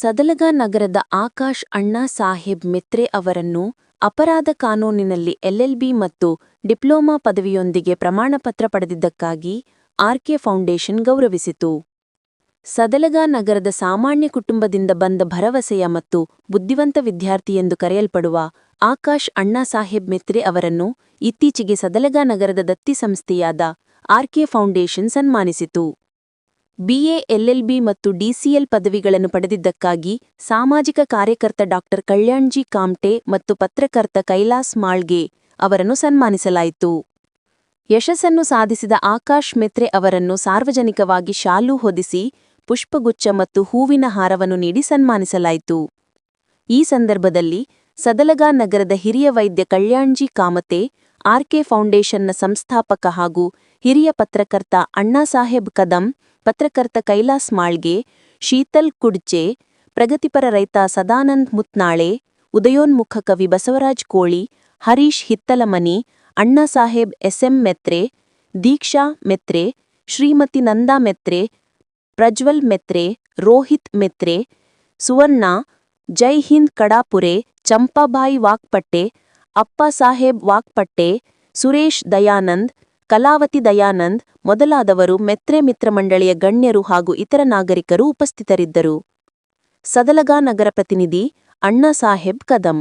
ಸದಲಗ ನಗರದ ಆಕಾಶ್ ಅಣ್ಣಾ ಸಾಹೇಬ್ ಮಿತ್ರೆ ಅವರನ್ನು ಅಪರಾಧ ಕಾನೂನಿನಲ್ಲಿ ಎಲ್ಎಲ್ಬಿ ಮತ್ತು ಡಿಪ್ಲೊಮಾ ಪದವಿಯೊಂದಿಗೆ ಪ್ರಮಾಣಪತ್ರ ಪಡೆದಿದ್ದಕ್ಕಾಗಿ ಆರ್ಕೆ ಫೌಂಡೇಶನ್ ಗೌರವಿಸಿತು. ಸದಲಗ ನಗರದ ಸಾಮಾನ್ಯ ಕುಟುಂಬದಿಂದ ಬಂದ ಭರವಸೆಯ ಮತ್ತು ಬುದ್ಧಿವಂತ ವಿದ್ಯಾರ್ಥಿ ಎಂದು ಕರೆಯಲ್ಪಡುವ ಆಕಾಶ್ ಅಣ್ಣಾ ಸಾಹೇಬ್ ಮಿತ್ರೆ ಅವರನ್ನು ಇತ್ತೀಚೆಗೆ ಸದಲಗ ನಗರದ ದತ್ತಿ ಸಂಸ್ಥೆಯಾದ ಆರ್ಕೆ ಫೌಂಡೇಶನ್ ಸನ್ಮಾನಿಸಿತು. ಬಿಎ, ಎಲ್ಎಲ್ಬಿ ಮತ್ತು ಡಿಸಿಎಲ್ ಪದವಿಗಳನ್ನು ಪಡೆದಿದ್ದಕ್ಕಾಗಿ ಸಾಮಾಜಿಕ ಕಾರ್ಯಕರ್ತ ಡಾಕ್ಟರ್ ಕಲ್ಯಾಣ್ಜಿ ಕಾಮ್ಟೆ ಮತ್ತು ಪತ್ರಕರ್ತ ಕೈಲಾಸ್ ಮಾಳ್ಗೆ ಅವರನ್ನು ಸನ್ಮಾನಿಸಲಾಯಿತು. ಯಶಸ್ಸನ್ನು ಸಾಧಿಸಿದ ಆಕಾಶ್ ಮೆತ್ರೆ ಅವರನ್ನು ಸಾರ್ವಜನಿಕವಾಗಿ ಶಾಲು ಹೊದಿಸಿ ಪುಷ್ಪಗುಚ್ಛ ಮತ್ತು ಹೂವಿನ ಹಾರವನ್ನು ನೀಡಿ ಸನ್ಮಾನಿಸಲಾಯಿತು. ಈ ಸಂದರ್ಭದಲ್ಲಿ ಸದಲಗಾ ನಗರದ ಹಿರಿಯ ವೈದ್ಯ ಕಲ್ಯಾಣ್ಜಿ ಕಾಮತೆ ಆರ್ಕೆ ಫೌಂಡೇಶನ್ನ ಸಂಸ್ಥಾಪಕ ಹಾಗೂ ಹಿರಿಯ ಪತ್ರಕರ್ತ ಅಣ್ಣಾಸಾಹೇಬ್ ಕದಂ ಪತ್ರಕರ್ತ ಕೈಲಾಸ್ ಮಾಳ್ಗೆ, ಶೀತಲ್ ಕುಡ್ಚೆ, ಪ್ರಗತಿಪರ ರೈತ ಸದಾನಂದ್ ಮುತ್ನಾಳೆ, ಉದಯೋನ್ಮುಖ ಕವಿ ಬಸವರಾಜ್ ಕೋಳಿ, ಹರೀಶ್ ಹಿತ್ತಲಮನಿ ಅಣ್ಣಾಸಾಹೇಬ್ ಎಸ್ಎಂ ಮೆತ್ರೆ, ದೀಕ್ಷಾ ಮೆತ್ರೆ, ಶ್ರೀಮತಿ ನಂದಾ ಮೆತ್ರೆ, ಪ್ರಜ್ವಲ್ ಮೆತ್ರೆ, ರೋಹಿತ್ ಮೆತ್ರೆ, ಸುವರ್ಣ, ಜೈ ಹಿಂದ್ ಕಡಾಪುರೆ ಚಂಪಾಬಾಯಿ ವಾಕ್ಪಟ್ಟೆ ಅಪ್ಪಾಸಾಹೇಬ್ ವಾಕ್ಪಟ್ಟೆ ಸುರೇಶ್ ದಯಾನಂದ್ ಕಲಾವತಿ ದಯಾನಂದ್ ಮೊದಲಾದವರು ಮೆತ್ರೆ ಮಿತ್ರ ಮಂಡಳಿಯ ಗಣ್ಯರು ಹಾಗೂ ಇತರ ನಾಗರಿಕರು ಉಪಸ್ಥಿತರಿದ್ದರು. ಸದಲಗಾ ನಗರ ಪ್ರತಿನಿಧಿ ಅಣ್ಣಾಸಾಹೇಬ್ ಕದಂ.